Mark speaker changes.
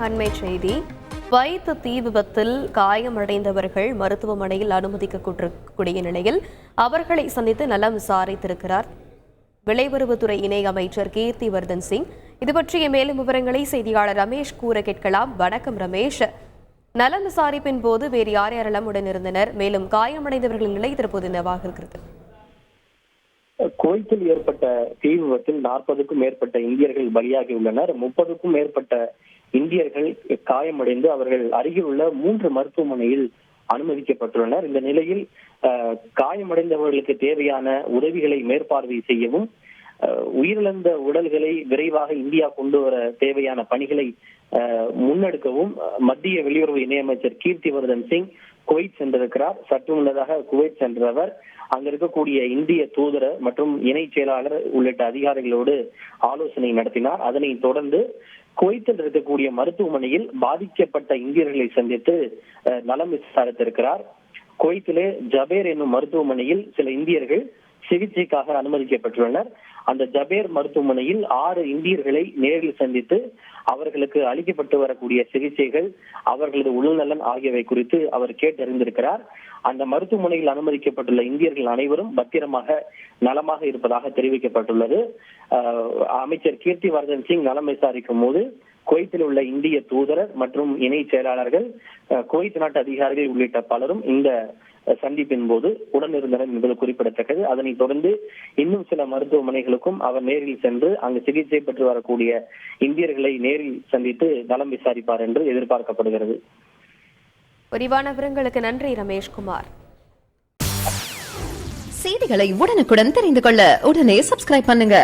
Speaker 1: அண்மை செய்தி. வைத்து தீ விபத்தில் காயமடைந்தவர்கள் மருத்துவமனையில் அனுமதிக்கக்கூடிய நிலையில் அவர்களை சந்தித்து நலம் விசாரித்திருக்கிறார். விளைவரவுத்துறை இணை அமைச்சர் கீர்த்திவர்தன் சிங். இது பற்றிய மேலும் விவரங்களை செய்தியாளர் ரமேஷ் கூற கேட்கலாம். வணக்கம் ரமேஷ். நலம் விசாரிப்பின் போது வேறு யார் யாரெல்லாம் உடனிருந்தனர்? மேலும் காயமடைந்தவர்களின் நிலை தற்போது என்னவாக இருக்கிறது?
Speaker 2: குவைத்தில் ஏற்பட்ட தீ விபத்தில் நாற்பதுக்கும் மேற்பட்ட இந்தியர்கள் பலியாகி உள்ளனர். முப்பதுக்கும் மேற்பட்ட இந்தியர்கள் காயமடைந்து அவர்கள் அருகில் உள்ள மூன்று மருத்துவமனையில் அனுமதிக்கப்பட்டுள்ளனர். இந்த நிலையில் காயமடைந்தவர்களுக்கு தேவையான உதவிகளை மேற்பார்வை செய்யவும் உயிரிழந்த உடல்களை விரைவாக இந்தியா கொண்டு வர தேவையான பணிகளை முன்னெடுக்கவும். மத்திய வெளியுறவு இணையமைச்சர் கீர்த்திவர்தன் சிங் குவைத் சென்றிருக்கிறார். சற்று முன்னதாக குவைத் சென்றவர். அங்க இருக்கக்கூடிய இந்திய தூதர் மற்றும் இணை செயலாளர் உள்ளிட்ட அதிகாரிகளோடு ஆலோசனை நடத்தினார். அதனை தொடர்ந்து குவைத்தில் இருக்கக்கூடிய மருத்துவமனையில் பாதிக்கப்பட்ட இந்தியர்களை சந்தித்து அஹ், நலம் விசாரித்திருக்கிறார். குவைத்திலே ஜபேர் என்னும் மருத்துவமனையில் சில இந்தியர்கள் சிகிச்சைக்காக அனுமதிக்கப்பட்டுள்ளனர். அந்த ஜபேர் மருத்துவமனையில் ஆறு இந்தியர்களை நேரில் சந்தித்து அவர்களுக்கு அளிக்கப்பட்டு வரக்கூடிய சிகிச்சைகள் அவர்களது உடல்நலன் ஆகியவை குறித்து அவர் கேட்டறிந்திருக்கிறார். அந்த மருத்துவமனையில் அனுமதிக்கப்பட்டுள்ள இந்தியர்கள் அனைவரும் பத்திரமாக நலமாக இருப்பதாக தெரிவிக்கப்பட்டுள்ளது. அமைச்சர் கீர்த்தி வர்தன் சிங் நலம் விசாரிக்கும் போது குவைத்தில் உள்ள இந்திய தூதர் மற்றும் இணை செயலாளர்கள் குவைத் நாட்டு அதிகாரிகள் உள்ளிட்ட பலரும் இந்த சந்திப்பின் போது உடனிருந்தனர் என்பது குறிப்பிடத்தக்கது. அதனைத் தொடர்ந்து இன்னும் சில மருத்துவமனைகளுக்கும் அவர் நேரில் சென்று அங்கு சிகிச்சை பெற்று வரக்கூடிய இந்தியர்களை நேரில் சந்தித்து நலம் விசாரிப்பார் என்று எதிர்பார்க்கப்படுகிறது.
Speaker 1: விரிவான விவரங்களுக்கு நன்றி ரமேஷ்குமார்
Speaker 3: செய்திகளை உடனுக்குடன் தெரிந்து கொள்ள உடனே சப்ஸ்கிரைப் பண்ணுங்க.